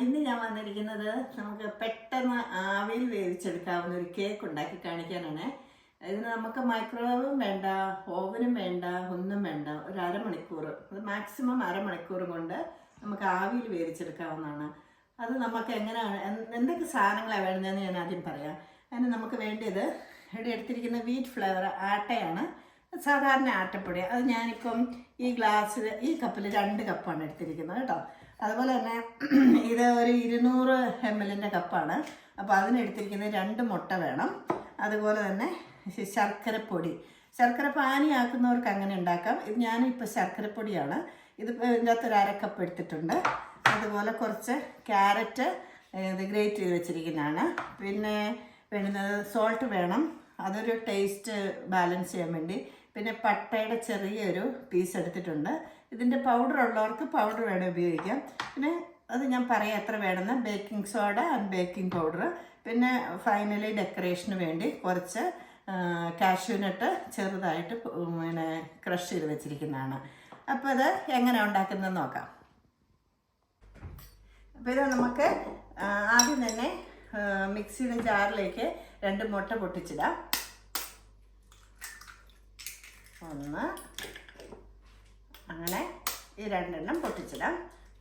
ഇന്ന് ഞാൻ വന്നിരിക്കുന്നത് നമുക്ക് പെട്ടെന്ന് ആവിയിൽ വേവിച്ചെടുക്കാവുന്ന ഒരു കേക്ക് ഉണ്ടാക്കി കാണിക്കാനാണ്. ഇതിന് നമുക്ക് മൈക്രോവേവും വേണ്ട ഓവനും വേണ്ട ഒന്നും വേണ്ട. ഒരു അരമണിക്കൂർ അത് മാക്സിമം അരമണിക്കൂർ കൊണ്ട് നമുക്ക് ആവിയിൽ വേവിച്ചെടുക്കാവുന്നതാണ്. അത് നമുക്ക് എങ്ങനെയാണ് എന്തൊക്കെ സാധനങ്ങളാണ് വേണ്ടതെന്ന് ഞാൻ ആദ്യം പറയാം. അതിന് നമുക്ക് വേണ്ടിയത് ഇവിടെ എടുത്തിരിക്കുന്ന വീറ്റ് ഫ്ലേവർ ആട്ടയാണ്. സാധാരണ ആട്ടപ്പൊടി. അത് ഞാനിപ്പം ഈ ഗ്ലാസ്സിൽ ഈ കപ്പിൽ രണ്ട് കപ്പാണ് എടുത്തിരിക്കുന്നത് കേട്ടോ. അതുപോലെ തന്നെ ഇത് ഒരു ഇരുന്നൂറ് എം എല്ലിന്റെ കപ്പാണ്. അപ്പോൾ അതിനെടുത്തിരിക്കുന്നത് രണ്ട് മുട്ട വേണം. അതുപോലെ തന്നെ ശർക്കരപ്പൊടി. ശർക്കര പാനിയാക്കുന്നവർക്ക് അങ്ങനെ ഉണ്ടാക്കാം. ഇത് ഞാനിപ്പോൾ ശർക്കരപ്പൊടിയാണ്. ഇത് ഇതിന്റെ അകത്ത് ഒരു അരക്കപ്പ് എടുത്തിട്ടുണ്ട്. അതുപോലെ കുറച്ച് ക്യാരറ്റ് ഇത് ഗ്രേറ്റ് ചെയ്ത് വെച്ചിരിക്കുന്നതാണ്. പിന്നെ വേണ്ടുന്നത് സോൾട്ട് വേണം. അതൊരു ടേസ്റ്റ് ബാലൻസ് ചെയ്യാൻ വേണ്ടി. പിന്നെ പട്ടയുടെ ചെറിയൊരു പീസ് എടുത്തിട്ടുണ്ട്. ഇതിന്റെ പൗഡർ ഉള്ളവർക്ക് പൗഡർ വേണം ഉപയോഗിക്കാം. പിന്നെ അത് ഞാൻ പറയാം എത്ര വേണമെന്ന്. Baking soda and baking powder പിന്നെ ഫൈനലി ഡെക്കറേഷന് വേണ്ടി കുറച്ച് കാഷ്യൂനട്ട് ചെറുതായിട്ട് പിന്നെ ക്രഷ് ചെയ്ത് വെച്ചിരിക്കുന്നതാണ്. അപ്പോൾ ഇത് എങ്ങനെ ഉണ്ടാക്കുന്നത് നോക്കാം. അപ്പോൾ ഇത് നമുക്ക് ആദ്യം തന്നെ മിക്സിയുടെ ജാറിലേക്ക് രണ്ട് മുട്ട പൊട്ടിച്ചിടാം. ഒന്ന് അങ്ങനെ ഈ രണ്ടെണ്ണം പൊട്ടിച്ചിടാം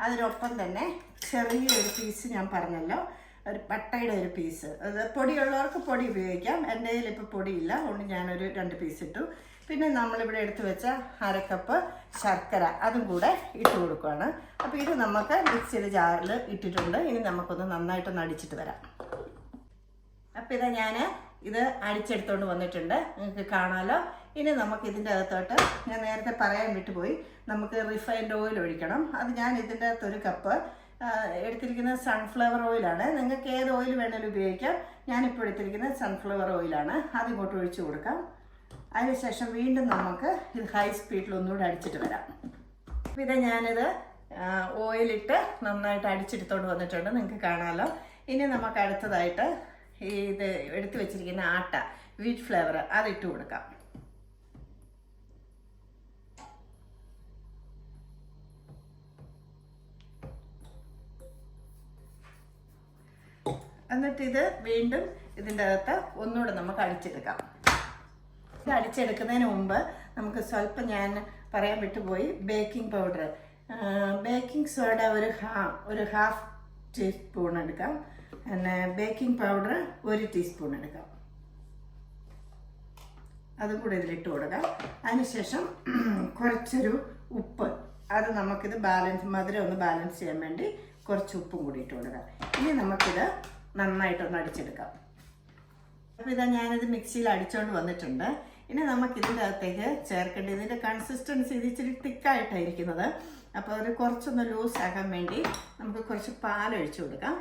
അതിനൊപ്പം തന്നെ ചെറിയൊരു പീസ് ഞാൻ പറഞ്ഞല്ലോ. ഒരു പട്ടയുടെ ഒരു പീസ് അത് പൊടിയുള്ളവർക്ക് പൊടി ഉപയോഗിക്കാം. എന്റെ കയ്യിൽ ഇപ്പോൾ പൊടിയില്ല. അതുകൊണ്ട് ഞാനൊരു രണ്ട് പീസ് ഇട്ടു. പിന്നെ നമ്മളിവിടെ എടുത്തു വെച്ച അരക്കപ്പ് ശർക്കര അതും കൂടെ ഇട്ട് കൊടുക്കുകയാണ് അപ്പോൾ ഇത് നമുക്ക് മിക്സിയിൽ ജാറിൽ ഇട്ടിട്ടുണ്ട്. ഇനി നമുക്കൊന്ന് നന്നായിട്ടൊന്ന് അടിച്ചിട്ട് വരാം. അപ്പോൾ ഇതാ ഞാൻ ഇത് അടിച്ചെടുത്തോണ്ട് വന്നിട്ടുണ്ട്. നിങ്ങൾക്ക് കാണാലോ. ഇനി നമുക്ക് ഇതിന്റെ അകത്തോട്ട് ഞാൻ നേരത്തെ പറയാൻ വിട്ടുപോയി. നമുക്ക് റിഫൈൻഡ് ഓയിൽ ഒഴിക്കണം. അത് ഞാൻ ഇതിന്റെ അകത്ത് ഒരു കപ്പ് എടുത്തിരിക്കുന്ന എടുത്തിരിക്കുന്നത് സൺഫ്ലവർ ഓയിലാണ് നിങ്ങൾക്ക് ഏത് ഓയിൽ വേണമെങ്കിലും ഉപയോഗിക്കാം. ഞാനിപ്പോൾ എടുത്തിരിക്കുന്നത് സൺഫ്ലവർ ഓയിലാണ് അത് ഇങ്ങോട്ട് ഒഴിച്ചു കൊടുക്കാം. അതിനുശേഷം വീണ്ടും നമുക്ക് ഇത് ഹൈ സ്പീഡിൽ ഒന്നുകൂടെ അടിച്ചിട്ട് വരാം. അപ്പോൾ ഇത് ഞാനിത് ഓയിലിട്ട് നന്നായിട്ട് അടിച്ചെടുത്തോണ്ട് വന്നിട്ടുണ്ട്. നിങ്ങൾക്ക് കാണാമല്ലോ ഇനി നമുക്ക് അടുത്തതായിട്ട് ഇത് എടുത്തു വെച്ചിരിക്കുന്ന ആട്ട വീറ്റ് ഫ്ലേവർ അതിട്ട് കൊടുക്കാം. എന്നിട്ട് ഇത് വീണ്ടും ഇതിന്റെ അകത്ത് ഒന്നുകൂടെ നമുക്ക് അടിച്ചെടുക്കാം. ഇത് അടിച്ചെടുക്കുന്നതിന് മുമ്പ് നമുക്ക് സ്വല്പം ഞാൻ പറയാൻ വിട്ടുപോയി ബേക്കിംഗ് പൗഡർ ബേക്കിംഗ് സോഡ ഒരു ഹാ ഒരു ഹാഫ് ടീ സ്പൂൺ എടുക്കാം. പിന്നെ ബേക്കിംഗ് പൗഡർ ഒരു ടീസ്പൂൺ എടുക്കാം. അതും കൂടെ ഇതിലിട്ട് കൊടുക്കാം. അതിനുശേഷം കുറച്ചൊരു ഉപ്പ്. അത് നമുക്കിത് ബാലൻസ് മധുരം ഒന്ന് ബാലൻസ് ചെയ്യാൻ വേണ്ടി കുറച്ച് ഉപ്പും കൂടി ഇട്ട് കൊടുക്കാം. ഇനി നമുക്കിത് നന്നായിട്ടൊന്ന് അടിച്ചെടുക്കാം. അപ്പോൾ ഇതാ ഞാനിത് മിക്സിയിൽ അടിച്ചുകൊണ്ട് വന്നിട്ടുണ്ട്. ഇനി നമുക്ക് ഇതിന്റെ അകത്തേക്ക് ചേർക്കേണ്ടത് ഇതിന്റെ കൺസിസ്റ്റൻസി ഇത് ഇച്ചിരി തിക്കായിട്ടായിരിക്കുന്നത് അപ്പോൾ അത് കുറച്ചൊന്ന് ആക്കാൻ വേണ്ടി നമുക്ക് കുറച്ച് പാലൊഴിച്ചു കൊടുക്കാം.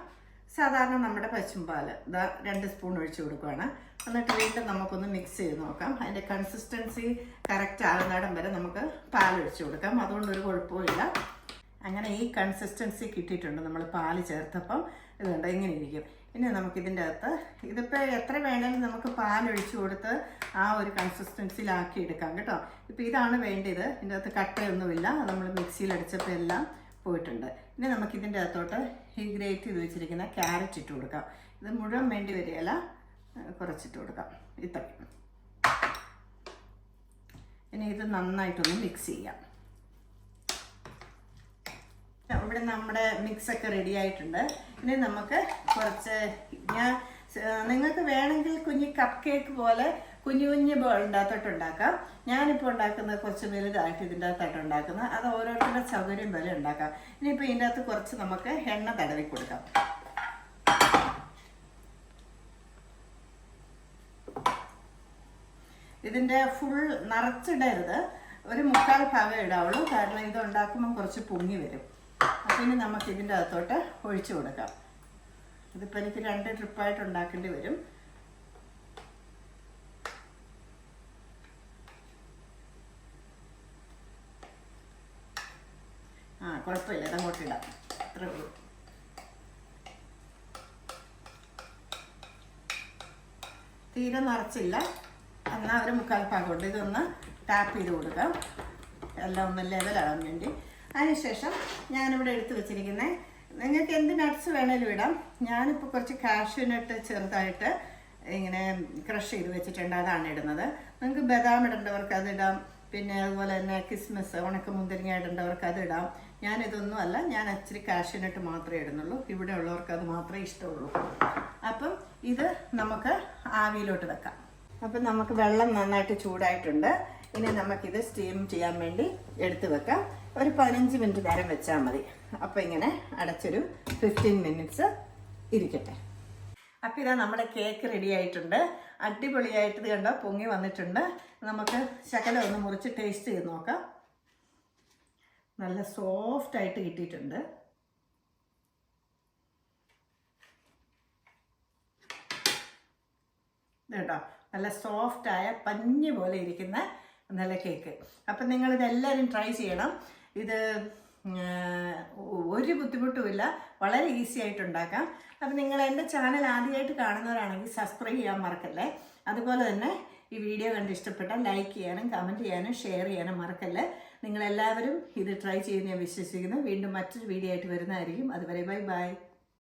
സാധാരണ നമ്മുടെ പശുമ്പാൽ ഇതാ രണ്ട് സ്പൂൺ ഒഴിച്ച് കൊടുക്കുകയാണ് എന്നിട്ട് വീണ്ടും നമുക്കൊന്ന് മിക്സ് ചെയ്ത് നോക്കാം. അതിന്റെ കൺസിസ്റ്റൻസി കറക്റ്റ് ആകുന്നിടം വരെ നമുക്ക് പാൽ ഒഴിച്ച് കൊടുക്കാം. അതുകൊണ്ട് ഒരു കുഴപ്പമില്ല അങ്ങനെ ഈ കൺസിസ്റ്റൻസി കിട്ടിയിട്ടുണ്ട്. നമ്മൾ പാൽ ചേർത്തപ്പം ഇതുണ്ട് ഇങ്ങനെ ഇരിക്കും. ഇനി നമുക്ക് ഇതിന്റെ അകത്ത് ഇതിപ്പോൾ എത്ര വേണമെങ്കിലും നമുക്ക് പാൽ പാലൊഴിച്ച് കൊടുത്ത് ആ ഒരു കൺസിസ്റ്റൻസിയിലാക്കി എടുക്കാം കേട്ടോ. ഇപ്പോൾ ഇതാണ് വേണ്ടത്. ഇതിന്റെ അകത്ത് കട്ടയൊന്നുമില്ല. നമ്മൾ മിക്സിയിൽ അടിച്ചപ്പോൾ എല്ലാം പോയിട്ടുണ്ട്. ഇനി നമുക്കിതിന്റെ അകത്തോട്ട് ഈ ഗ്രേറ്റ് ചെയ്ത് വെച്ചിരിക്കുന്ന ക്യാരറ്റ് ഇട്ട് കൊടുക്കാം. ഇത് മുഴുവൻ വേണ്ടി വരികയില്ല കുറച്ചിട്ട് കൊടുക്കാം. ഇത്രയും. ഇനി ഇത് നന്നായിട്ടൊന്ന് മിക്സ് ചെയ്യാം. ഇവിടെ നമ്മുടെ മിക്സ് ഒക്കെ റെഡി ആയിട്ടുണ്ട്. ഇനി നമുക്ക് കുറച്ച് ഞാൻ നിങ്ങൾക്ക് വേണമെങ്കിൽ കുഞ്ഞി കപ്പ് കേക്ക് പോലെ കുഞ്ഞു കുഞ്ഞു ബോളിന്റെ അകത്തോട്ട് ഉണ്ടാക്കാം ഞാനിപ്പോൾ ഉണ്ടാക്കുന്നത് കുറച്ച് വലുതായിട്ട് ഇതിന്റെ അകത്തായിട്ട് ഉണ്ടാക്കുന്നത് അത് ഓരോരുത്തരുടെ സൗകര്യം പോലെ ഉണ്ടാക്കാം. ഇനിയിപ്പോൾ ഇതിന്റെ അകത്ത് കുറച്ച് നമുക്ക് എണ്ണ തടവി കൊടുക്കാം. ഇതിന്റെ ഫുൾ നിറച്ചിടരുത്. ഒരു മുക്കാൽ ഭാഗം ഇടാവുള്ളൂ. കാരണം ഇത് ഉണ്ടാക്കുമ്പോൾ കുറച്ച് പൊങ്ങി വരും. അപ്പം ഇനി നമുക്ക് ഇതിന്റെ അകത്തോട്ട് ഒഴിച്ചു കൊടുക്കാം. ഇതിപ്പോൾ എനിക്ക് രണ്ട് ട്രിപ്പായിട്ട് ഉണ്ടാക്കേണ്ടി വരും. ആ കുഴപ്പമില്ല അതങ്ങോട്ട് ഇടാം. അത്രേ ഉള്ളൂ. തീരെ നിറച്ചില്ല. എന്നാൽ ഒരു മുക്കാൽ ഭാഗമുണ്ട് ഇതൊന്ന് ടാപ്പ് ചെയ്ത് കൊടുക്കാം. എല്ലാം ഒന്ന് ലെവലാകാൻ വേണ്ടി. അതിനുശേഷം ഞാനിവിടെ എടുത്ത് വെച്ചിരിക്കുന്ന നിങ്ങൾക്ക് എന്ത് നട്ട്സ് വേണേലും ഇടാം. ഞാനിപ്പോൾ കുറച്ച് കാഷ്യൂനട്ട് ചെറുതായിട്ട് ഇങ്ങനെ ക്രഷ് ചെയ്ത് വെച്ചിട്ടുണ്ട് അതാണ് ഇടുന്നത്. നിങ്ങൾക്ക് ബദാം ഇടേണ്ടവർക്ക് ഇടാം. പിന്നെ അതുപോലെ തന്നെ കിസ്മിസ് ഉണക്ക മുന്തിരിങ്ങ ഇടേണ്ടവർക്ക് അത് ഇടാം. ഞാനിതൊന്നും അല്ല ഞാൻ ഇച്ചിരി കാഷ്യൂനട്ട് മാത്രമേ ഇടുന്നുള്ളൂ. ഇവിടെ ഉള്ളവർക്ക് അത് മാത്രമേ ഇഷ്ടമുള്ളൂ. അപ്പം ഇത് നമുക്ക് ആവിയിലോട്ട് വെക്കാം. അപ്പം നമുക്ക് വെള്ളം നന്നായിട്ട് ചൂടായിട്ടുണ്ട്. ഇനി നമുക്കിത് സ്റ്റീം ചെയ്യാൻ വേണ്ടി എടുത്തു വെക്കാം. ഒരു പതിനഞ്ച് മിനിറ്റ് നേരം വെച്ചാൽ മതി. അപ്പം ഇങ്ങനെ അടച്ചൊരു ഫിഫ്റ്റീൻ മിനിറ്റ്സ് ഇരിക്കട്ടെ. അപ്പം ഇതാ നമ്മുടെ കേക്ക് റെഡി ആയിട്ടുണ്ട്. അടിപൊളിയായിട്ട് കണ്ടോ പൊങ്ങി വന്നിട്ടുണ്ട്. നമുക്ക് ശകലം ഒന്ന് മുറിച്ച് ടേസ്റ്റ് ചെയ്ത് നോക്കാം. നല്ല സോഫ്റ്റ് ആയിട്ട് കിട്ടിയിട്ടുണ്ട്. കേട്ടോ നല്ല സോഫ്റ്റ് ആയ പഞ്ഞ് പോലെ ഇരിക്കുന്ന നല്ല കേക്ക് അപ്പം നിങ്ങൾ എല്ലാവരും ട്രൈ ചെയ്യണം. ഇത് ഒരു ബുദ്ധിമുട്ടുമില്ല. വളരെ ഈസി ആയിട്ട് ഉണ്ടാക്കാം അപ്പം നിങ്ങൾ എന്റെ ചാനൽ ആദ്യമായിട്ട് കാണുന്നവരാണെങ്കിൽ സബ്സ്ക്രൈബ് ചെയ്യാൻ മറക്കല്ലേ? അതുപോലെ തന്നെ ഈ വീഡിയോ കണ്ട് ഇഷ്ടപ്പെട്ടാൽ ലൈക്ക് ചെയ്യാനും കമന്റ് ചെയ്യാനും ഷെയർ ചെയ്യാനും മറക്കല്ലേ? നിങ്ങളെല്ലാവരും ഇത് ട്രൈ ചെയ്യുന്ന ഞാൻ വിശ്വസിക്കുന്നു. വീണ്ടും മറ്റൊരു വീഡിയോ ആയിട്ട് വരുന്നതായിരിക്കും. അതുവരെ ബൈ ബൈ.